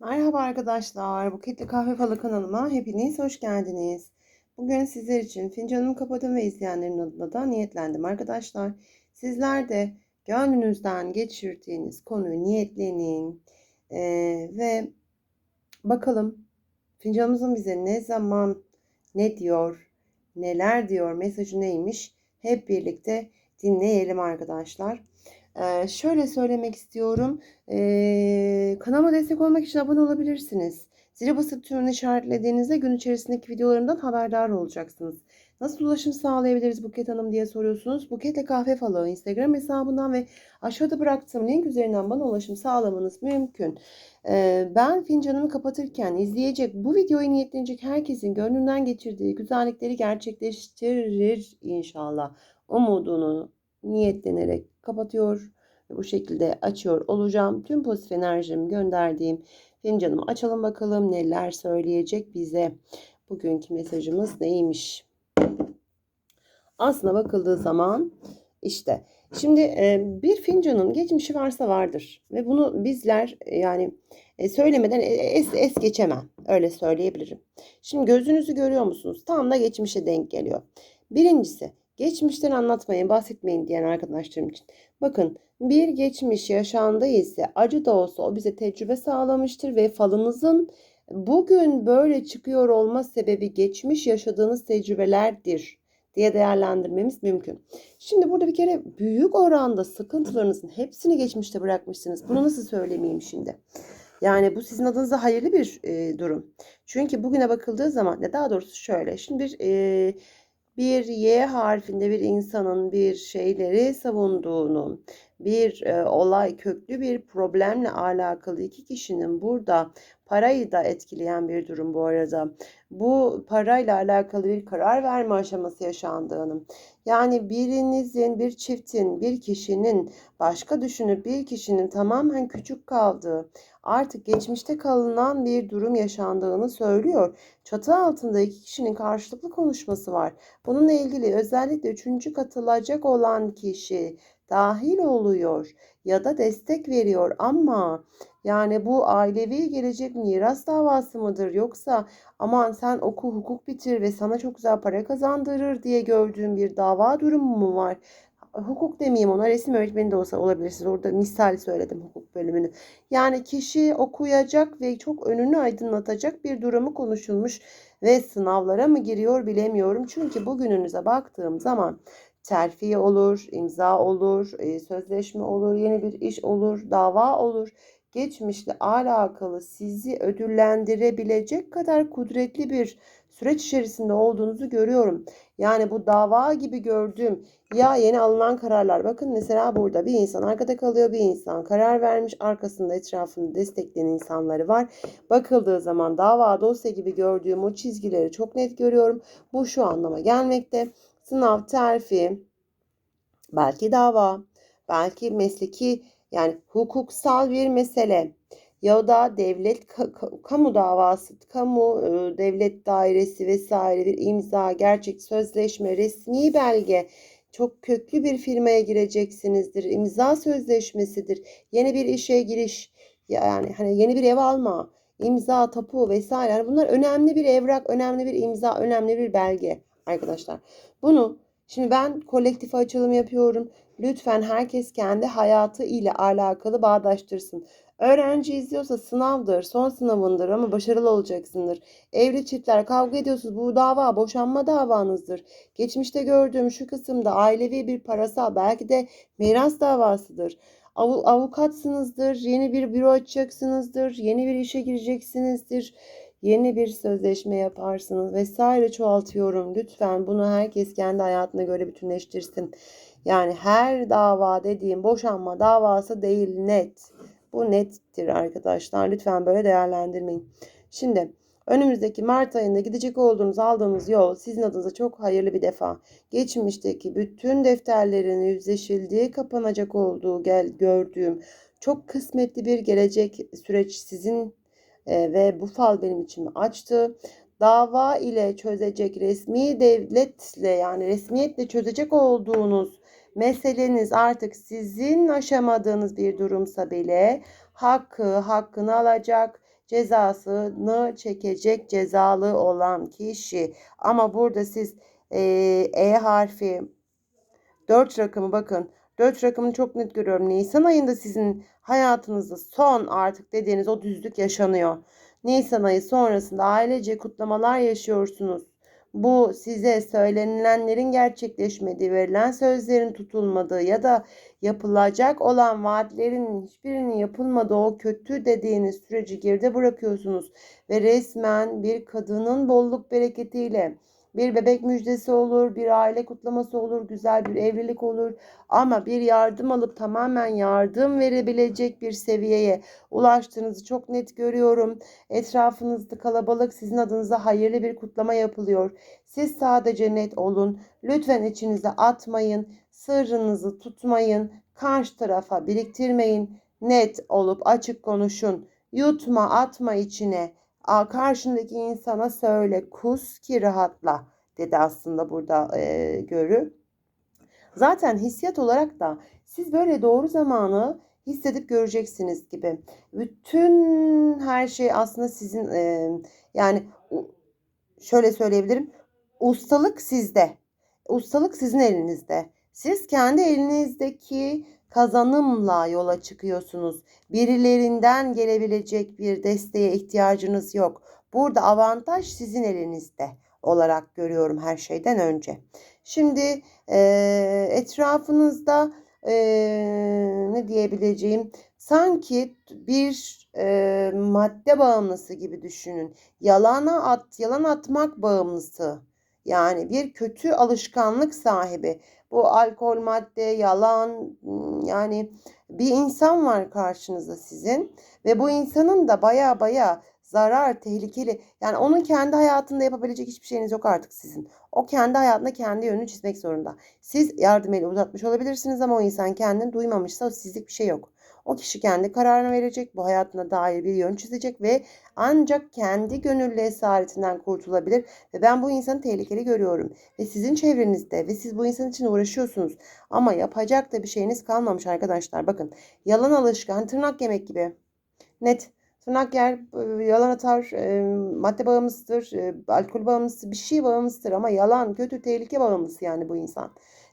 Merhaba arkadaşlar, Buketli Kahve Falı kanalıma hepiniz hoş geldiniz. Bugün sizler için fincanımı kapadım ve izleyenlerin adına da niyetlendim arkadaşlar. Sizler de gönlünüzden geçirdiğiniz konuyu niyetlenin Ee, ve bakalım fincanımızın bize ne zaman ne diyor, neler diyor, mesajı neymiş hep birlikte dinleyelim arkadaşlar. Şöyle söylemek istiyorum. Ee, kanalıma destek olmak için abone olabilirsiniz. Zile basıp tümünü işaretlediğinizde gün içerisindeki videolarımdan haberdar olacaksınız. Nasıl ulaşım sağlayabiliriz Buket Hanım diye soruyorsunuz. Buketle Kahve Falı Instagram hesabından ve aşağıda bıraktığım link üzerinden bana ulaşım sağlamanız mümkün. Ben fincanımı kapatırken izleyecek, bu videoyu niyetlenecek herkesin gönlünden geçirdiği güzellikleri gerçekleştirir inşallah. Umudunu niyetlenerek kapatıyor ve bu şekilde açıyor olacağım. Tüm pozitif enerjimi gönderdiğim fincanımı açalım bakalım neler söyleyecek bize. Bugünkü mesajımız neymiş? Aslına bakıldığı zaman işte şimdi e, bir fincanın geçmişi varsa vardır ve bunu bizler e, yani e, söylemeden es, es geçemem öyle söyleyebilirim. Şimdi gözünüzü görüyor musunuz? Tam da geçmişe denk geliyor. Birincisi geçmişten anlatmayın bahsetmeyin diyen arkadaşlarım için. Bakın bir geçmiş yaşandı ise acı da olsa o bize tecrübe sağlamıştır ve falınızın bugün böyle çıkıyor olma sebebi geçmiş yaşadığınız tecrübelerdir diye değerlendirmemiz mümkün. Şimdi burada bir kere büyük oranda sıkıntılarınızın hepsini geçmişte bırakmışsınız. Bunu nasıl söylemeyeyim şimdi? Yani bu sizin adınıza hayırlı bir e, durum. Çünkü bugüne bakıldığı zaman ne daha doğrusu şöyle. Şimdi bir e, bir Y harfinde bir insanın bir şeyleri savunduğunu, bir e, olay köklü bir problemle alakalı iki kişinin burada parayı da etkileyen bir durum bu arada. Bu parayla alakalı bir karar verme aşaması yaşandığını. Yani birinizin, bir çiftin, bir kişinin başka düşünüp bir kişinin tamamen küçük kaldığı, artık geçmişte kalınan bir durum yaşandığını söylüyor. Çatı altında iki kişinin karşılıklı konuşması var. Bununla ilgili özellikle üçüncü katılacak olan kişi dahil oluyor ya da destek veriyor ama yani bu ailevi gelecek miras davası mıdır yoksa aman sen oku hukuk bitir ve sana çok güzel para kazandırır diye gördüğüm bir dava durumu mu var? Hukuk demeyeyim ona resim öğretmeni de olsa olabilirsiniz. Orada misal söyledim hukuk bölümünü. Yani kişi okuyacak ve çok önünü aydınlatacak bir durumu konuşulmuş ve sınavlara mı giriyor bilemiyorum. Çünkü bugününüze baktığım zaman terfi olur, imza olur, e, sözleşme olur, yeni bir iş olur, dava olur. Geçmişle alakalı sizi ödüllendirebilecek kadar kudretli bir süreç içerisinde olduğunuzu görüyorum. Yani bu dava gibi gördüğüm ya yeni alınan kararlar. Bakın mesela burada bir insan arkada kalıyor bir insan karar vermiş arkasında etrafında destekleyen insanları var. Bakıldığı zaman dava dosya gibi gördüğüm o çizgileri çok net görüyorum. Bu şu anlama gelmekte. Sınav, terfi, belki dava, belki mesleki yani hukuksal bir mesele ya da devlet kamu davası, kamu e, devlet dairesi vesaire bir imza, gerçek sözleşme, resmi belge çok köklü bir firmaya gireceksinizdir. İmza sözleşmesidir. Yeni bir işe giriş yani hani yeni bir ev alma, imza, tapu vesaire. Yani bunlar önemli bir evrak, önemli bir imza, önemli bir belge arkadaşlar. Bunu şimdi ben kolektif açılım yapıyorum. Lütfen herkes kendi hayatı ile alakalı bağdaştırsın. Öğrenci izliyorsa sınavdır, son sınavındır ama başarılı olacaksındır. Evli çiftler kavga ediyorsunuz. Bu dava boşanma davanızdır. Geçmişte gördüğüm şu kısımda ailevi bir parasal belki de miras davasıdır. Av avukatsınızdır, yeni bir büro açacaksınızdır, yeni bir işe gireceksinizdir, yeni bir sözleşme yaparsınız vesaire çoğaltıyorum. Lütfen bunu herkes kendi hayatına göre bütünleştirsin. Yani her dava dediğim boşanma davası değil net. Bu nettir arkadaşlar. Lütfen böyle değerlendirmeyin. Şimdi önümüzdeki Mart ayında gidecek olduğunuz aldığınız yol sizin adınıza çok hayırlı bir defa. Geçmişteki bütün defterlerin yüzleşildiği, kapanacak olduğu gel gördüğüm çok kısmetli bir gelecek süreç sizin e, ve bu fal benim için açtı. Dava ile çözecek resmi devletle yani resmiyetle çözecek olduğunuz meseleniz artık sizin aşamadığınız bir durumsa bile hakkı hakkını alacak cezasını çekecek cezalı olan kişi. Ama burada siz e, e harfi 4 rakamı bakın. 4 rakamını çok net görüyorum. Nisan ayında sizin hayatınızda son artık dediğiniz o düzlük yaşanıyor. Nisan ayı sonrasında ailece kutlamalar yaşıyorsunuz. Bu size söylenilenlerin gerçekleşmediği, verilen sözlerin tutulmadığı ya da yapılacak olan vaatlerin hiçbirinin yapılmadığı o kötü dediğiniz süreci geride bırakıyorsunuz ve resmen bir kadının bolluk bereketiyle bir bebek müjdesi olur, bir aile kutlaması olur, güzel bir evlilik olur. Ama bir yardım alıp tamamen yardım verebilecek bir seviyeye ulaştığınızı çok net görüyorum. Etrafınızda kalabalık sizin adınıza hayırlı bir kutlama yapılıyor. Siz sadece net olun. Lütfen içinize atmayın. Sırrınızı tutmayın. Karşı tarafa biriktirmeyin. Net olup açık konuşun. Yutma, atma içine. Karşındaki insana söyle, kus ki rahatla dedi aslında burada e, görü. Zaten hissiyat olarak da siz böyle doğru zamanı hissedip göreceksiniz gibi. Bütün her şey aslında sizin e, yani şöyle söyleyebilirim. Ustalık sizde. Ustalık sizin elinizde. Siz kendi elinizdeki kazanımla yola çıkıyorsunuz. Birilerinden gelebilecek bir desteğe ihtiyacınız yok. Burada avantaj sizin elinizde olarak görüyorum her şeyden önce. Şimdi e, etrafınızda e, ne diyebileceğim sanki bir e, madde bağımlısı gibi düşünün. Yalana at, yalan atmak bağımlısı. Yani bir kötü alışkanlık sahibi. Bu alkol, madde, yalan yani bir insan var karşınızda sizin ve bu insanın da baya baya zarar, tehlikeli. Yani onun kendi hayatında yapabilecek hiçbir şeyiniz yok artık sizin. O kendi hayatında kendi yönünü çizmek zorunda. Siz yardım eli uzatmış olabilirsiniz ama o insan kendini duymamışsa o sizlik bir şey yok. O kişi kendi kararını verecek, bu hayatına dair bir yön çizecek ve ancak kendi gönüllü esaretinden kurtulabilir. Ve ben bu insanı tehlikeli görüyorum. Ve sizin çevrenizde ve siz bu insan için uğraşıyorsunuz. Ama yapacak da bir şeyiniz kalmamış arkadaşlar. Bakın yalan alışkan, tırnak yemek gibi. Net. Tırnak yer, yalan atar, madde bağımlısıdır, alkol bağımlısı, bir şey bağımlısıdır ama yalan, kötü, tehlike bağımlısı yani bu insan.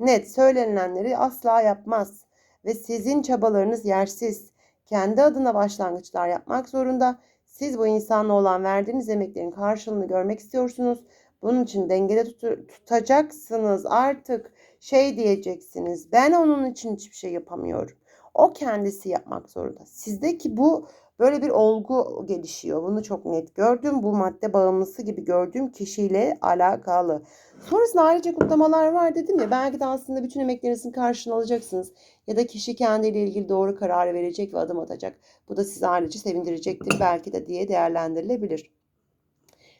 Net söylenilenleri asla yapmaz ve sizin çabalarınız yersiz. Kendi adına başlangıçlar yapmak zorunda. Siz bu insanla olan verdiğiniz emeklerin karşılığını görmek istiyorsunuz. Bunun için dengede tut tutacaksınız. Artık şey diyeceksiniz. Ben onun için hiçbir şey yapamıyorum. O kendisi yapmak zorunda. Sizdeki bu Böyle bir olgu gelişiyor. Bunu çok net gördüm. Bu madde bağımlısı gibi gördüğüm kişiyle alakalı. Sonrasında ayrıca kutlamalar var dedim ya. Belki de aslında bütün emeklerinizin karşılığını alacaksınız. Ya da kişi kendiyle ilgili doğru kararı verecek ve adım atacak. Bu da sizi ayrıca sevindirecektir belki de diye değerlendirilebilir.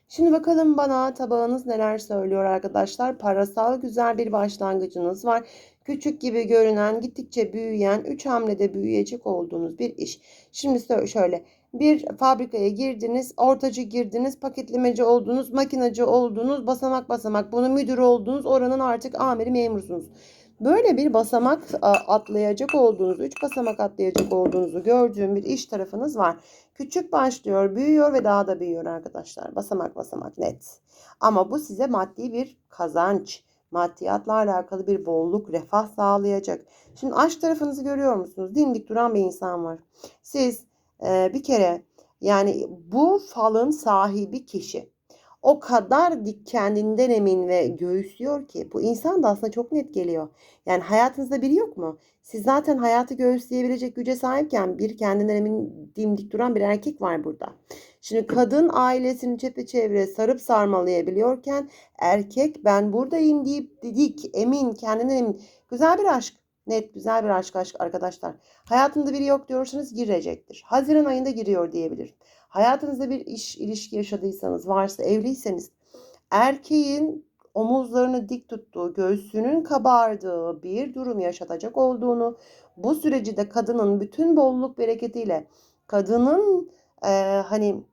Şimdi bakalım bana tabağınız neler söylüyor arkadaşlar. Parasal güzel bir başlangıcınız var. Küçük gibi görünen, gittikçe büyüyen, 3 hamlede büyüyecek olduğunuz bir iş. Şimdi şöyle bir fabrikaya girdiniz, ortacı girdiniz, paketlemeci oldunuz, makinacı oldunuz, basamak basamak bunu müdür oldunuz, oranın artık amiri memursunuz. Böyle bir basamak atlayacak olduğunuz, 3 basamak atlayacak olduğunuzu gördüğüm bir iş tarafınız var. Küçük başlıyor, büyüyor ve daha da büyüyor arkadaşlar. Basamak basamak net. Ama bu size maddi bir kazanç, maddiyatla alakalı bir bolluk, refah sağlayacak. Şimdi aşk tarafınızı görüyor musunuz? Dimdik duran bir insan var. Siz e, bir kere yani bu falın sahibi kişi o kadar dik kendinden emin ve göğüslüyor ki bu insan da aslında çok net geliyor. Yani hayatınızda biri yok mu? Siz zaten hayatı göğüsleyebilecek güce sahipken bir kendinden emin dimdik duran bir erkek var burada. Şimdi kadın ailesini çepeçevre sarıp sarmalayabiliyorken erkek ben buradayım deyip dik emin kendinden emin. Güzel bir aşk. Net güzel bir aşk aşk arkadaşlar. Hayatında biri yok diyorsanız girecektir. Haziran ayında giriyor diyebilirim. Hayatınızda bir iş ilişki yaşadıysanız, varsa evliyseniz erkeğin omuzlarını dik tuttuğu, göğsünün kabardığı bir durum yaşatacak olduğunu, bu süreci de kadının bütün bolluk bereketiyle kadının e, hani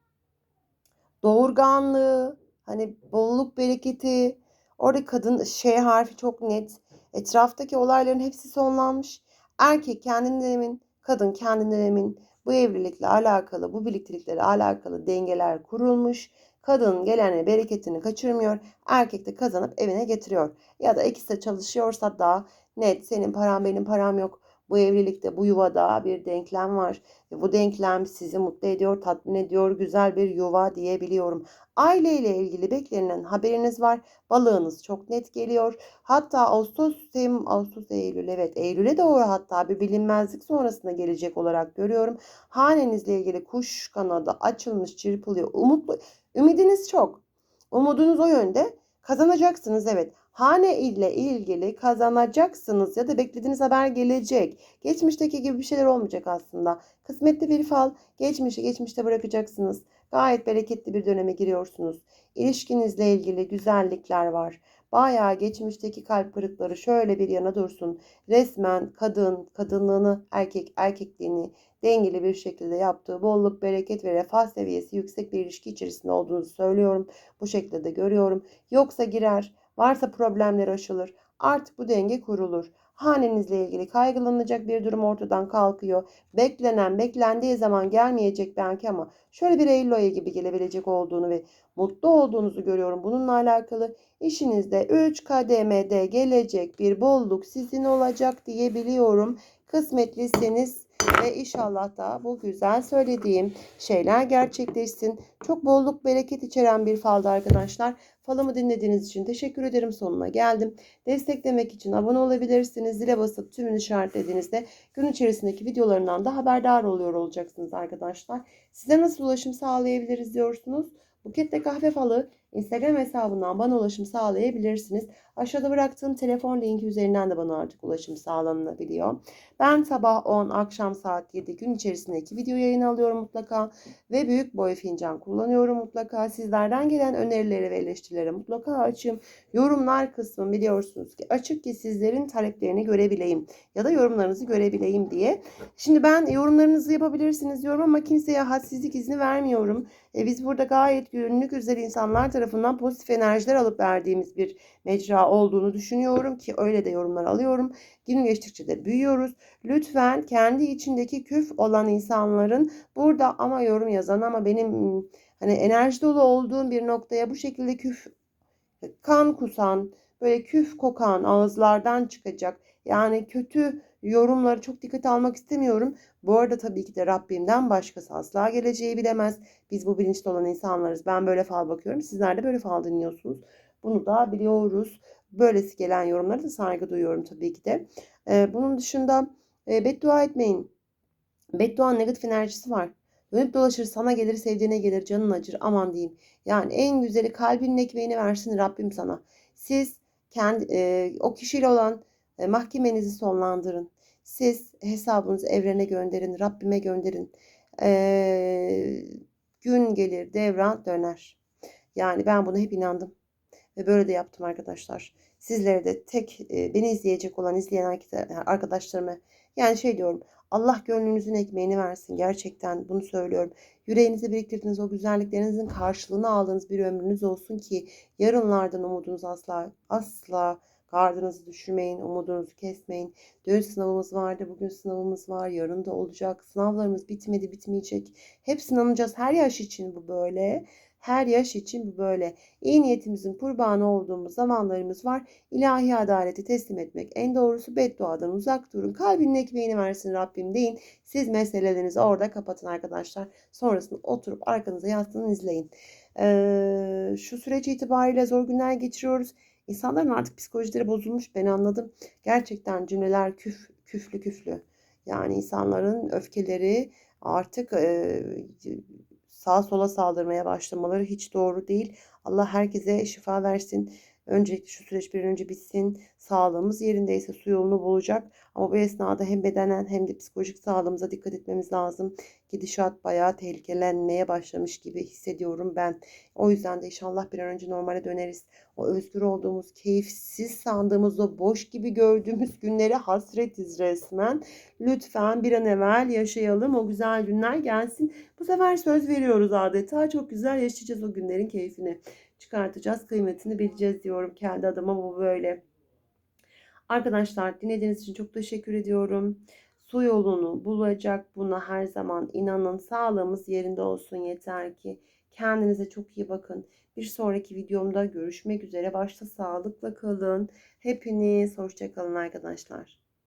doğurganlığı, hani bolluk bereketi, orada kadın şey harfi çok net. Etraftaki olayların hepsi sonlanmış. Erkek kendinden emin, kadın kendinden emin. Bu evlilikle alakalı, bu birlikteliklerle alakalı dengeler kurulmuş. Kadın gelene bereketini kaçırmıyor. Erkek de kazanıp evine getiriyor. Ya da ikisi de çalışıyorsa da net senin param benim param yok. Bu evlilikte, bu yuvada bir denklem var. Ve bu denklem sizi mutlu ediyor, tatmin ediyor, güzel bir yuva diyebiliyorum. Aile ile ilgili beklenen haberiniz var. Balığınız çok net geliyor. Hatta Ağustos, Temmuz, Ağustos, Eylül evet Eylül'e doğru hatta bir bilinmezlik sonrasında gelecek olarak görüyorum. Hanenizle ilgili kuş kanadı açılmış, çırpılıyor. Umutlu, ümidiniz çok. Umudunuz o yönde. Kazanacaksınız evet. Hane ile ilgili kazanacaksınız ya da beklediğiniz haber gelecek. Geçmişteki gibi bir şeyler olmayacak aslında. Kısmetli bir fal. Geçmişi geçmişte bırakacaksınız. Gayet bereketli bir döneme giriyorsunuz. İlişkinizle ilgili güzellikler var. Bayağı geçmişteki kalp kırıkları şöyle bir yana dursun. Resmen kadın, kadınlığını, erkek, erkekliğini dengeli bir şekilde yaptığı bolluk, bereket ve refah seviyesi yüksek bir ilişki içerisinde olduğunuzu söylüyorum. Bu şekilde de görüyorum. Yoksa girer, varsa problemler aşılır. Artık bu denge kurulur. Hanenizle ilgili kaygılanacak bir durum ortadan kalkıyor. Beklenen, beklendiği zaman gelmeyecek belki ama şöyle bir Eylül ayı gibi gelebilecek olduğunu ve mutlu olduğunuzu görüyorum. Bununla alakalı işinizde 3 kademede gelecek bir bolluk sizin olacak diyebiliyorum. Kısmetlisiniz ve inşallah da bu güzel söylediğim şeyler gerçekleşsin. Çok bolluk bereket içeren bir faldı arkadaşlar. Falımı dinlediğiniz için teşekkür ederim. Sonuna geldim. Desteklemek için abone olabilirsiniz. Zile basıp tümünü işaretlediğinizde gün içerisindeki videolarından da haberdar oluyor olacaksınız arkadaşlar. Size nasıl ulaşım sağlayabiliriz diyorsunuz. Buketle Kahve Falı Instagram hesabından bana ulaşım sağlayabilirsiniz. Aşağıda bıraktığım telefon linki üzerinden de bana artık ulaşım sağlanabiliyor. Ben sabah 10, akşam saat 7 gün içerisindeki video yayın alıyorum mutlaka. Ve büyük boy fincan kullanıyorum mutlaka. Sizlerden gelen önerileri ve eleştirilere mutlaka açım. Yorumlar kısmı biliyorsunuz ki açık ki sizlerin taleplerini görebileyim. Ya da yorumlarınızı görebileyim diye. Şimdi ben yorumlarınızı yapabilirsiniz diyorum ama kimseye hadsizlik izni vermiyorum. E, biz burada gayet günlük güzel insanlar tarafından pozitif enerjiler alıp verdiğimiz bir mecra olduğunu düşünüyorum ki öyle de yorumlar alıyorum. Gün geçtikçe de büyüyoruz. Lütfen kendi içindeki küf olan insanların burada ama yorum yazan ama benim hani enerji dolu olduğum bir noktaya bu şekilde küf kan kusan, böyle küf kokan ağızlardan çıkacak. Yani kötü yorumları çok dikkate almak istemiyorum. Bu arada tabii ki de Rabbimden başkası asla geleceği bilemez. Biz bu bilinçli olan insanlarız. Ben böyle fal bakıyorum. Sizler de böyle fal dinliyorsunuz. Bunu da biliyoruz. Böylesi gelen yorumlara da saygı duyuyorum tabii ki de. Ee, bunun dışında e, beddua etmeyin. Bedduanın negatif enerjisi var. Dönüp dolaşır sana gelir sevdiğine gelir canın acır aman diyeyim. Yani en güzeli kalbinin ekmeğini versin Rabbim sana. Siz kendi e, o kişiyle olan mahkemenizi sonlandırın. Siz hesabınızı evrene gönderin, Rabbime gönderin. E, gün gelir, devran döner. Yani ben buna hep inandım. Ve böyle de yaptım arkadaşlar. Sizlere de tek e, beni izleyecek olan izleyen arkadaşlarıma yani şey diyorum Allah gönlünüzün ekmeğini versin. Gerçekten bunu söylüyorum. Yüreğinize biriktirdiğiniz o güzelliklerinizin karşılığını aldığınız bir ömrünüz olsun ki yarınlardan umudunuz asla asla gardınızı düşürmeyin, umudunuzu kesmeyin. Dün sınavımız vardı, bugün sınavımız var, yarın da olacak. Sınavlarımız bitmedi, bitmeyecek. Hep sınanacağız. Her yaş için bu böyle. Her yaş için bu böyle. İyi niyetimizin kurbanı olduğumuz zamanlarımız var. İlahi adaleti teslim etmek en doğrusu bedduadan uzak durun. Kalbinin ekmeğini versin Rabbim deyin. Siz meselelerinizi orada kapatın arkadaşlar. Sonrasında oturup arkanıza yaslanın izleyin. Ee, şu süreç itibariyle zor günler geçiriyoruz. İnsanların artık psikolojileri bozulmuş ben anladım. Gerçekten cümleler küf, küflü küflü. Yani insanların öfkeleri artık e, sağa sola saldırmaya başlamaları hiç doğru değil. Allah herkese şifa versin. Öncelikle şu süreç bir önce bitsin. Sağlığımız yerindeyse su yolunu bulacak. Ama bu esnada hem bedenen hem de psikolojik sağlığımıza dikkat etmemiz lazım. Gidişat bayağı tehlikelenmeye başlamış gibi hissediyorum ben. O yüzden de inşallah bir an önce normale döneriz. O özgür olduğumuz, keyifsiz sandığımız, o boş gibi gördüğümüz günlere hasretiz resmen. Lütfen bir an evvel yaşayalım. O güzel günler gelsin. Bu sefer söz veriyoruz adeta. Çok güzel yaşayacağız o günlerin keyfini çıkartacağız. Kıymetini bileceğiz diyorum. Kendi adıma bu böyle. Arkadaşlar dinlediğiniz için çok teşekkür ediyorum. su yolunu bulacak. Buna her zaman inanın. Sağlığımız yerinde olsun yeter ki. Kendinize çok iyi bakın. Bir sonraki videomda görüşmek üzere. Başta sağlıkla kalın. Hepiniz hoşça kalın arkadaşlar.